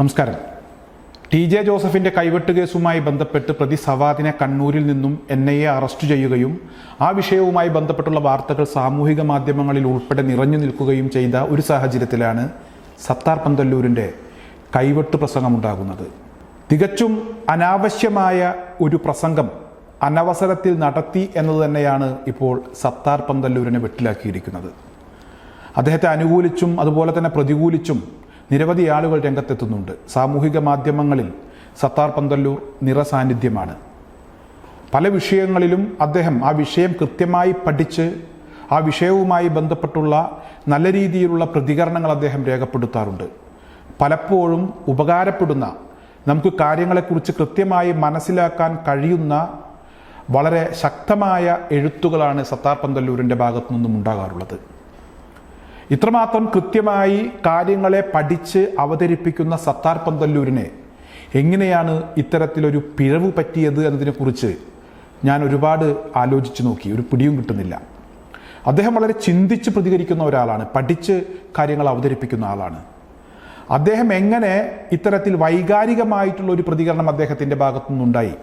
നമസ്കാരം. T J ജോസഫിന്റെ കൈവെട്ട് കേസുമായി ബന്ധപ്പെട്ട് പ്രതി സവാദിനെ കണ്ണൂരിൽ നിന്നും എൻ ഐ എ അറസ്റ്റ് ചെയ്യുകയും ആ വിഷയവുമായി ബന്ധപ്പെട്ടുള്ള വാർത്തകൾ സാമൂഹിക മാധ്യമങ്ങളിൽ ഉൾപ്പെടെ നിറഞ്ഞു നിൽക്കുകയും ചെയ്ത ഒരു സാഹചര്യത്തിലാണ് സത്താർ പന്തല്ലൂരിന്റെ കൈവെട്ട് പ്രസംഗമുണ്ടാകുന്നത്. തികച്ചും അനാവശ്യമായ ഒരു പ്രസംഗം അനവസരത്തിൽ നടത്തി എന്നത് തന്നെയാണ് ഇപ്പോൾ സത്താർ പന്തല്ലൂരിനെ വെട്ടിലാക്കിയിരിക്കുന്നത്. അദ്ദേഹത്തെ അനുകൂലിച്ചും അതുപോലെ തന്നെ പ്രതികൂലിച്ചും നിരവധി ആളുകൾ രംഗത്തെത്തുന്നുണ്ട്. സാമൂഹിക മാധ്യമങ്ങളിൽ സത്താർ പന്തല്ലൂർ നിറസാന്നിധ്യമാണ് പല വിഷയങ്ങളിലും അദ്ദേഹം ആ വിഷയം കൃത്യമായി പഠിച്ച് ആ വിഷയവുമായി ബന്ധപ്പെട്ടുള്ള നല്ല രീതിയിലുള്ള പ്രതികരണങ്ങൾ അദ്ദേഹം രേഖപ്പെടുത്താറുണ്ട്. പലപ്പോഴും ഉപകാരപ്പെടുന്ന നമുക്ക് കാര്യങ്ങളെക്കുറിച്ച് കൃത്യമായി മനസ്സിലാക്കാൻ കഴിയുന്ന വളരെ ശക്തമായ എഴുത്തുകളാണ് സത്താർ പന്തല്ലൂരിന്റെ ഭാഗത്തു നിന്നും ഉണ്ടാകാറുള്ളത്. ഇത്രമാത്രം കൃത്യമായി കാര്യങ്ങളെ പഠിച്ച് അവതരിപ്പിക്കുന്ന സത്താർ പന്തല്ലൂരിനെ എങ്ങനെയാണ് ഇത്തരത്തിലൊരു പിഴവ് പറ്റിയത് എന്നതിനെക്കുറിച്ച് ഞാൻ ഒരുപാട് ആലോചിച്ച് നോക്കി. ഒരു പിടിയും കിട്ടുന്നില്ല. അദ്ദേഹം വളരെ ചിന്തിച്ച് പ്രതികരിക്കുന്ന ഒരാളാണ്. പഠിച്ച് കാര്യങ്ങൾ അവതരിപ്പിക്കുന്ന ആളാണ്. അദ്ദേഹം എങ്ങനെ ഇത്തരത്തിൽ വൈകാരികമായിട്ടുള്ള ഒരു പ്രതികരണം അദ്ദേഹത്തിന്റെ ഭാഗത്തു നിന്നുണ്ടായി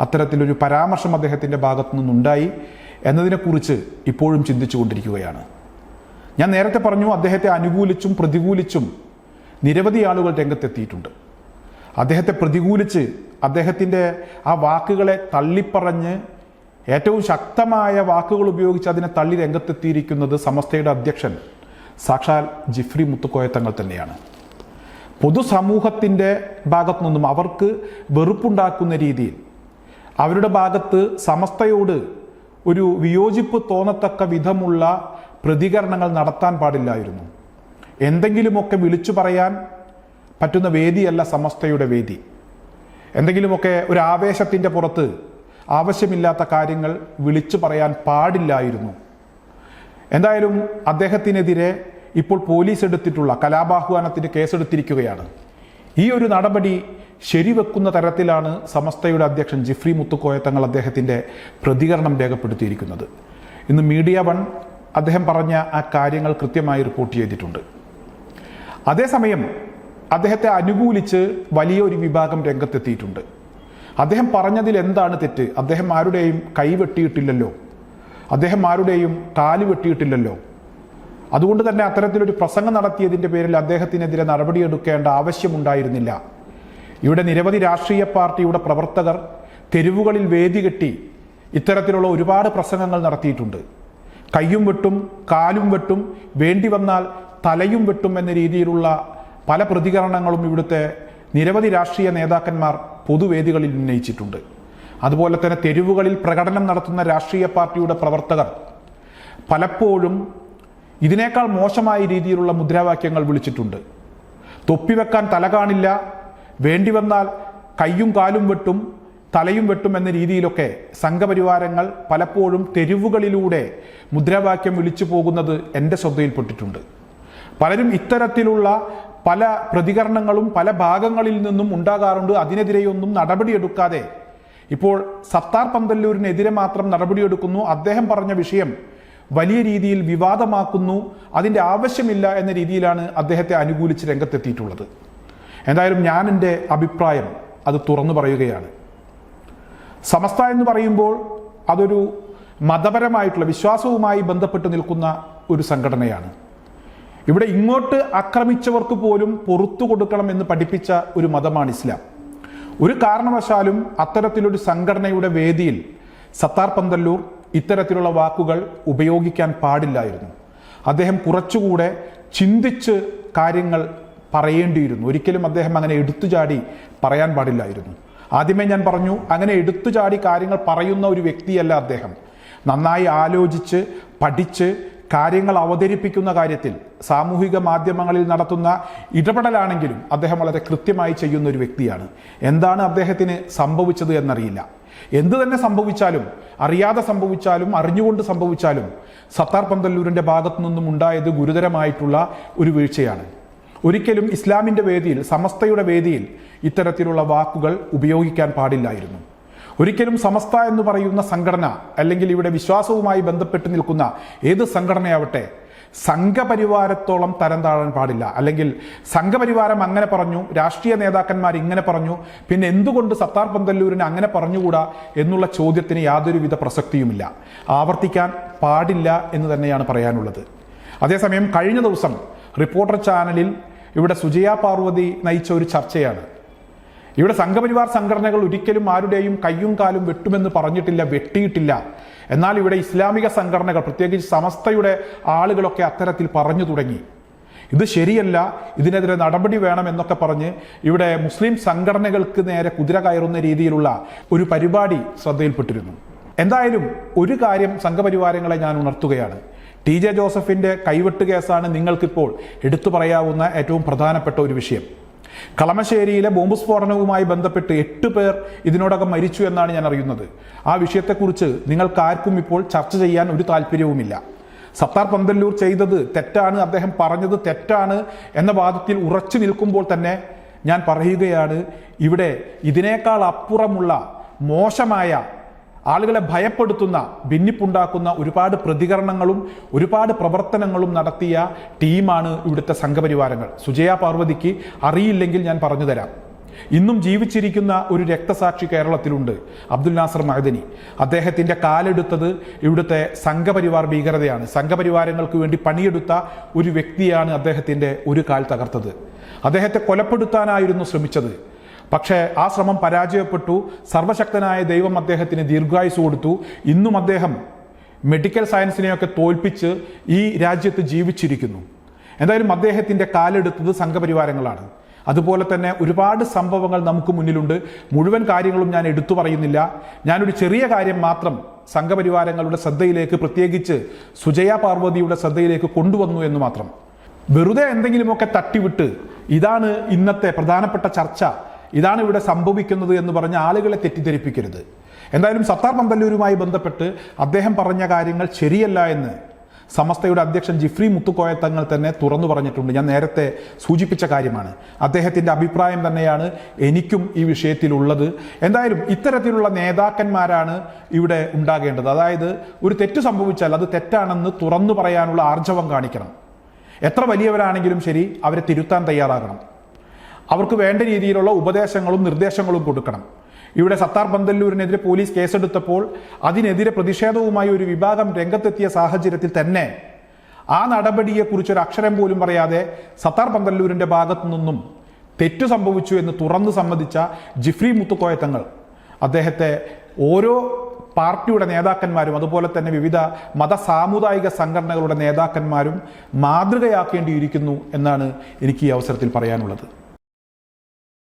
അത്തരത്തിലൊരു പരാമർശം അദ്ദേഹത്തിന്റെ ഭാഗത്തു നിന്നുണ്ടായി എന്നതിനെക്കുറിച്ച് ഇപ്പോഴും ചിന്തിച്ചു കൊണ്ടിരിക്കുകയാണ് ഞാൻ നേരത്തെ പറഞ്ഞു അദ്ദേഹത്തെ അനുകൂലിച്ചും പ്രതികൂലിച്ചും നിരവധി ആളുകൾ രംഗത്തെത്തിയിട്ടുണ്ട്. അദ്ദേഹത്തെ പ്രതികൂലിച്ച് അദ്ദേഹത്തിന്റെ ആ വാക്കുകളെ തള്ളിപ്പറഞ്ഞ് ഏറ്റവും ശക്തമായ വാക്കുകൾ ഉപയോഗിച്ച് അതിനെ തള്ളി രംഗത്തെത്തിയിരിക്കുന്നത് സമസ്തയുടെ അധ്യക്ഷൻ സാക്ഷാൽ ജിഫ്രി മുത്തുക്കോയ തങ്ങൾ തന്നെയാണ്. പൊതുസമൂഹത്തിന്റെ ഭാഗത്തു നിന്നും അവർക്ക് വെറുപ്പുണ്ടാക്കുന്ന രീതിയിൽ അവരുടെ ഭാഗത്ത് സമസ്തയോട് ഒരു വിയോജിപ്പ് തോന്നത്തക്ക വിധമുള്ള പ്രതികരണങ്ങൾ നടത്താൻ പാടില്ലായിരുന്നു. എന്തെങ്കിലുമൊക്കെ വിളിച്ചു പറയാൻ പറ്റുന്ന വേദിയല്ല സമസ്തയുടെ വേദി. എന്തെങ്കിലുമൊക്കെ ഒരു ആവേശത്തിന്റെ പുറത്ത് ആവശ്യമില്ലാത്ത കാര്യങ്ങൾ വിളിച്ചു പറയാൻ പാടില്ലായിരുന്നു. എന്തായാലും അദ്ദേഹത്തിനെതിരെ ഇപ്പോൾ പോലീസ് എടുത്തിട്ടുള്ള കലാബാഹ്വാനത്തിന് കേസെടുത്തിരിക്കുകയാണ്. ഈ ഒരു നടപടി ശരിവെക്കുന്ന തരത്തിലാണ് സമസ്തയുടെ അധ്യക്ഷൻ ജിഫ്രി മുത്തുക്കോയ തങ്ങൾ അദ്ദേഹത്തിന്റെ പ്രതികരണം രേഖപ്പെടുത്തിയിരിക്കുന്നത്. ഇന്ന് മീഡിയ വൺ അദ്ദേഹം പറഞ്ഞ ആ കാര്യങ്ങൾ കൃത്യമായി റിപ്പോർട്ട് ചെയ്തിട്ടുണ്ട്. അതേസമയം അദ്ദേഹത്തെ അനുകൂലിച്ച് വലിയൊരു വിഭാഗം രംഗത്തെത്തിയിട്ടുണ്ട്. അദ്ദേഹം പറഞ്ഞതിൽ എന്താണ് തെറ്റ്? അദ്ദേഹം ആരുടെയും കൈ വെട്ടിയിട്ടില്ലല്ലോ. അദ്ദേഹം ആരുടെയും കാൽ വെട്ടിയിട്ടില്ലല്ലോ. അതുകൊണ്ട് തന്നെ അത്തരത്തിലൊരു പ്രസംഗം നടത്തിയതിന്റെ പേരിൽ അദ്ദേഹത്തിനെതിരെ നടപടിയെടുക്കേണ്ട ആവശ്യമുണ്ടായിരുന്നില്ല. ഇവിടെ നിരവധി രാഷ്ട്രീയ പാർട്ടിയുടെ പ്രവർത്തകർ തെരുവുകളിൽ വേദി കെട്ടി ഇത്തരത്തിലുള്ള ഒരുപാട് പ്രസംഗങ്ങൾ നടത്തിയിട്ടുണ്ട്. കയ്യും വെട്ടും കാലും വെട്ടും വേണ്ടി വന്നാൽ തലയും വെട്ടും എന്ന രീതിയിലുള്ള പല പ്രതികരണങ്ങളും ഇവിടുത്തെ നിരവധി രാഷ്ട്രീയ നേതാക്കന്മാർ പൊതുവേദികളിൽ ഉന്നയിച്ചിട്ടുണ്ട്. അതുപോലെ തന്നെ തെരുവുകളിൽ പ്രകടനം നടത്തുന്ന രാഷ്ട്രീയ പാർട്ടിയുടെ പ്രവർത്തകർ പലപ്പോഴും ഇതിനേക്കാൾ മോശമായ രീതിയിലുള്ള മുദ്രാവാക്യങ്ങൾ വിളിച്ചിട്ടുണ്ട്. തൊപ്പിവെക്കാൻ തല കാണില്ല വേണ്ടി വന്നാൽ കയ്യും കാലും വെട്ടും തലയും വെട്ടുമെന്ന രീതിയിലൊക്കെ സംഘപരിവാരങ്ങൾ പലപ്പോഴും തെരുവുകളിലൂടെ മുദ്രാവാക്യം വിളിച്ചു പോകുന്നത് എന്റെ ശ്രദ്ധയിൽപ്പെട്ടിട്ടുണ്ട്. പലരും ഇത്തരത്തിലുള്ള പല പ്രതികരണങ്ങളും പല ഭാഗങ്ങളിൽ നിന്നും ഉണ്ടാകാറുണ്ട്. അതിനെതിരെയൊന്നും നടപടിയെടുക്കാതെ ഇപ്പോൾ സത്താർ പന്തല്ലൂരിനെതിരെ മാത്രം നടപടിയെടുക്കുന്നു. അദ്ദേഹം പറഞ്ഞ വിഷയം വലിയ രീതിയിൽ വിവാദമാക്കുന്നു. അതിന്റെ ആവശ്യമില്ല എന്ന രീതിയിലാണ് അദ്ദേഹത്തെ അനുകൂലിച്ച് രംഗത്തെത്തിയിട്ടുള്ളത്. എന്തായാലും ഞാൻ എന്റെ അഭിപ്രായം അത് തുറന്നു പറയുകയാണ്. സമസ്ത എന്ന് പറയുമ്പോൾ അതൊരു മതപരമായിട്ടുള്ള വിശ്വാസവുമായി ബന്ധപ്പെട്ട് നിൽക്കുന്ന ഒരു സംഘടനയാണ്. ഇവിടെ ഇങ്ങോട്ട് ആക്രമിച്ചവർക്ക് പോലും പുറത്തു കൊടുക്കണം എന്ന് പഠിപ്പിച്ച ഒരു മതമാണ് ഇസ്ലാം. ഒരു കാരണവശാലും അത്തരത്തിലൊരു സംഘടനയുടെ വേദിയിൽ സത്താർ പന്തല്ലൂർ ഇത്തരത്തിലുള്ള വാക്കുകൾ ഉപയോഗിക്കാൻ പാടില്ലായിരുന്നു. അദ്ദേഹം കുറച്ചുകൂടെ ചിന്തിച്ച് കാര്യങ്ങൾ പറയേണ്ടിയിരുന്നു. ഒരിക്കലും അദ്ദേഹം അങ്ങനെ എടുത്തുചാടി പറയാൻ പാടില്ലായിരുന്നു. ആദ്യമേ ഞാൻ പറഞ്ഞു അങ്ങനെ എടുത്തുചാടി കാര്യങ്ങൾ പറയുന്ന ഒരു വ്യക്തിയല്ല അദ്ദേഹം. നന്നായി ആലോചിച്ച് പഠിച്ച് കാര്യങ്ങൾ അവതരിപ്പിക്കുന്ന കാര്യത്തിൽ സാമൂഹിക മാധ്യമങ്ങളിൽ നടത്തുന്ന ഇടപെടലാണെങ്കിലും അദ്ദേഹം വളരെ കൃത്യമായി ചെയ്യുന്ന ഒരു വ്യക്തിയാണ്. എന്താണ് അദ്ദേഹത്തിന് സംഭവിച്ചത് എന്നറിയില്ല. എന്തു തന്നെ സംഭവിച്ചാലും അറിയാതെ സംഭവിച്ചാലും അറിഞ്ഞുകൊണ്ട് സംഭവിച്ചാലും സത്താർ പന്തല്ലൂരിന്റെ ഭാഗത്തു നിന്നും ഉണ്ടായത് ഗുരുതരമായിട്ടുള്ള ഒരു വീഴ്ചയാണ്. ഒരിക്കലും ഇസ്ലാമിന്റെ വേദിയിൽ സമസ്തയുടെ വേദിയിൽ ഇത്തരത്തിലുള്ള വാക്കുകൾ ഉപയോഗിക്കാൻ പാടില്ലായിരുന്നു. ഒരിക്കലും സമസ്ത എന്ന് പറയുന്ന സംഘടന അല്ലെങ്കിൽ ഇവിടെ വിശ്വാസവുമായി ബന്ധപ്പെട്ട് നിൽക്കുന്ന ഏത് സംഘടനയാവട്ടെ സംഘപരിവാരത്തോളം തരം താഴാൻ പാടില്ല. അല്ലെങ്കിൽ സംഘപരിവാരം അങ്ങനെ പറഞ്ഞു രാഷ്ട്രീയ നേതാക്കന്മാർ ഇങ്ങനെ പറഞ്ഞു പിന്നെ എന്തുകൊണ്ട് സത്താർ പന്തല്ലൂരിന് അങ്ങനെ പറഞ്ഞുകൂടാ എന്നുള്ള ചോദ്യത്തിന് യാതൊരുവിധ പ്രസക്തിയുമില്ല. ആവർത്തിക്കാൻ പാടില്ല എന്ന് തന്നെയാണ് പറയാനുള്ളത്. അതേസമയം കഴിഞ്ഞ ദിവസം റിപ്പോർട്ടർ ചാനലിൽ ഇവിടെ സുജയ പാർവതി നയിച്ച ഒരു ചർച്ചയാണ്. ഇവിടെ സംഘപരിവാർ സംഘടനകൾ ഒരിക്കലും ആരുടെയും കയ്യും കാലും വെട്ടുമെന്ന് പറഞ്ഞിട്ടില്ല വെട്ടിയിട്ടില്ല. എന്നാൽ ഇവിടെ ഇസ്ലാമിക സംഘടനകൾ പ്രത്യേകിച്ച് സമസ്തയുടെ ആളുകളൊക്കെ അത്തരത്തിൽ പറഞ്ഞു തുടങ്ങി. ഇത് ശരിയല്ല ഇതിനെതിരെ നടപടി വേണം എന്നൊക്കെ പറഞ്ഞ് ഇവിടെ മുസ്ലിം സംഘടനകൾക്ക് നേരെ കുതിര കയറുന്ന രീതിയിലുള്ള ഒരു പരിപാടി ശ്രദ്ധയിൽപ്പെട്ടിരുന്നു. എന്തായാലും ഒരു കാര്യം സംഘപരിവാരങ്ങളെ ഞാൻ ഉണർത്തുകയാണ്. ടി ജെ ജോസഫിന്റെ കൈവെട്ട് കേസാണ് നിങ്ങൾക്കിപ്പോൾ എടുത്തു പറയാവുന്ന ഏറ്റവും പ്രധാനപ്പെട്ട ഒരു വിഷയം. കളമശ്ശേരിയിലെ ബോംബ് സ്ഫോടനവുമായി ബന്ധപ്പെട്ട് എട്ട് പേർ ഇതിനോടകം മരിച്ചു എന്നാണ് ഞാൻ അറിയുന്നത്. ആ വിഷയത്തെക്കുറിച്ച് നിങ്ങൾക്കാർക്കും ഇപ്പോൾ ചർച്ച ചെയ്യാൻ ഒരു താല്പര്യവുമില്ല സത്താർ പന്തല്ലൂർ ചെയ്തത് തെറ്റാണ് അദ്ദേഹം പറഞ്ഞത് തെറ്റാണ് എന്ന വാദത്തിൽ ഉറച്ചു നിൽക്കുമ്പോൾ തന്നെ ഞാൻ പറയുകയാണ് ഇവിടെ ഇതിനേക്കാൾ അപ്പുറമുള്ള മോശമായ ആളുകളെ ഭയപ്പെടുത്തുന്ന ഭിന്നിപ്പുണ്ടാക്കുന്ന ഒരുപാട് പ്രതികരണങ്ങളും ഒരുപാട് പ്രവർത്തനങ്ങളും നടത്തിയ ടീമാണ് ഇവിടുത്തെ സംഘപരിവാരങ്ങൾ. സുജയ പാർവതിക്ക് അറിയില്ലെങ്കിൽ ഞാൻ പറഞ്ഞു തരാം. ഇന്നും ജീവിച്ചിരിക്കുന്ന ഒരു രക്തസാക്ഷി കേരളത്തിലുണ്ട് അബ്ദുൽ നാസർ മഹദനി. അദ്ദേഹത്തിന്റെ കാലെടുത്തത് ഇവിടുത്തെ സംഘപരിവാർ ഭീകരതയാണ്. സംഘപരിവാരങ്ങൾക്ക് വേണ്ടി പണിയെടുത്ത ഒരു വ്യക്തിയാണ് അദ്ദേഹത്തിന്റെ ഒരു കാൽ തകർത്തത്. അദ്ദേഹത്തെ കൊലപ്പെടുത്താനായിരുന്നു ശ്രമിച്ചത്. പക്ഷേ ആ ശ്രമം പരാജയപ്പെട്ടു. സർവശക്തനായ ദൈവം അദ്ദേഹത്തിന് ദീർഘായുസ് കൊടുത്തു. ഇന്നും അദ്ദേഹം മെഡിക്കൽ സയൻസിനെയൊക്കെ തോൽപ്പിച്ച് ഈ രാജ്യത്ത് ജീവിച്ചിരിക്കുന്നു. എന്തായാലും അദ്ദേഹത്തിന്റെ കാലെടുത്തത് സംഘപരിവാരങ്ങളാണ്. അതുപോലെ തന്നെ ഒരുപാട് സംഭവങ്ങൾ നമുക്ക് മുന്നിലുണ്ട്. മുഴുവൻ കാര്യങ്ങളും ഞാൻ എടുത്തു പറയുന്നില്ല. ഞാനൊരു ചെറിയ കാര്യം മാത്രം സംഘപരിവാരങ്ങളുടെ ശ്രദ്ധയിലേക്ക് പ്രത്യേകിച്ച് സുജയ പാർവതിയുടെ ശ്രദ്ധയിലേക്ക് കൊണ്ടുവന്നു എന്ന് മാത്രം. വെറുതെ എന്തെങ്കിലുമൊക്കെ തട്ടിവിട്ട് ഇതാണ് ഇന്നത്തെ പ്രധാനപ്പെട്ട ചർച്ച. ഇതാണ് ഇവിടെ സംഭവിക്കുന്നത് എന്ന് പറഞ്ഞ ആളുകളെ തെറ്റിദ്ധരിപ്പിക്കരുത്. എന്തായാലും സത്താർ പന്തല്ലൂരുമായി ബന്ധപ്പെട്ട് അദ്ദേഹം പറഞ്ഞ കാര്യങ്ങൾ ശരിയല്ല എന്ന് സമസ്തയുടെ അധ്യക്ഷൻ ജിഫ്രി മുത്തുക്കോയ തങ്ങൾ തന്നെ തുറന്നു പറഞ്ഞിട്ടുണ്ട്. ഞാൻ നേരത്തെ സൂചിപ്പിച്ച കാര്യമാണ്. അദ്ദേഹത്തിന്റെ അഭിപ്രായം തന്നെയാണ് എനിക്കും ഈ വിഷയത്തിലുള്ളത് എന്തായാലും ഇത്തരത്തിലുള്ള നേതാക്കന്മാരാണ് ഇവിടെ ഉണ്ടാകേണ്ടത്. അതായത് ഒരു തെറ്റ് സംഭവിച്ചാൽ അത് തെറ്റാണെന്ന് തുറന്നു പറയാനുള്ള ആർജവം കാണിക്കണം. എത്ര വലിയവരാണെങ്കിലും ശരി അവരെ തിരുത്താൻ തയ്യാറാകണം. അവർക്ക് വേണ്ട രീതിയിലുള്ള ഉപദേശങ്ങളും നിർദ്ദേശങ്ങളും കൊടുക്കണം. ഇവിടെ സത്താർ പന്തല്ലൂരിനെതിരെ പോലീസ് കേസെടുത്തപ്പോൾ അതിനെതിരെ പ്രതിഷേധവുമായി ഒരു വിഭാഗം രംഗത്തെത്തിയ സാഹചര്യത്തിൽ തന്നെ ആ നടപടിയെക്കുറിച്ച് ഒരു അക്ഷരം പോലും പറയാതെ സത്താർ ബന്ദല്ലൂരിന്റെ ഭാഗത്തു നിന്നും തെറ്റു സംഭവിച്ചു എന്ന് തുറന്നു സമ്മതിച്ച ജിഫ്രി മുത്തുക്കോയത്തങ്ങൾ അദ്ദേഹത്തെ ഓരോ പാർട്ടിയുടെ നേതാക്കന്മാരും അതുപോലെ തന്നെ വിവിധ മത സാമുദായിക സംഘടനകളുടെ നേതാക്കന്മാരും മാതൃകയാക്കേണ്ടിയിരിക്കുന്നു എന്നാണ് എനിക്ക് ഈ അവസരത്തിൽ പറയാനുള്ളത്.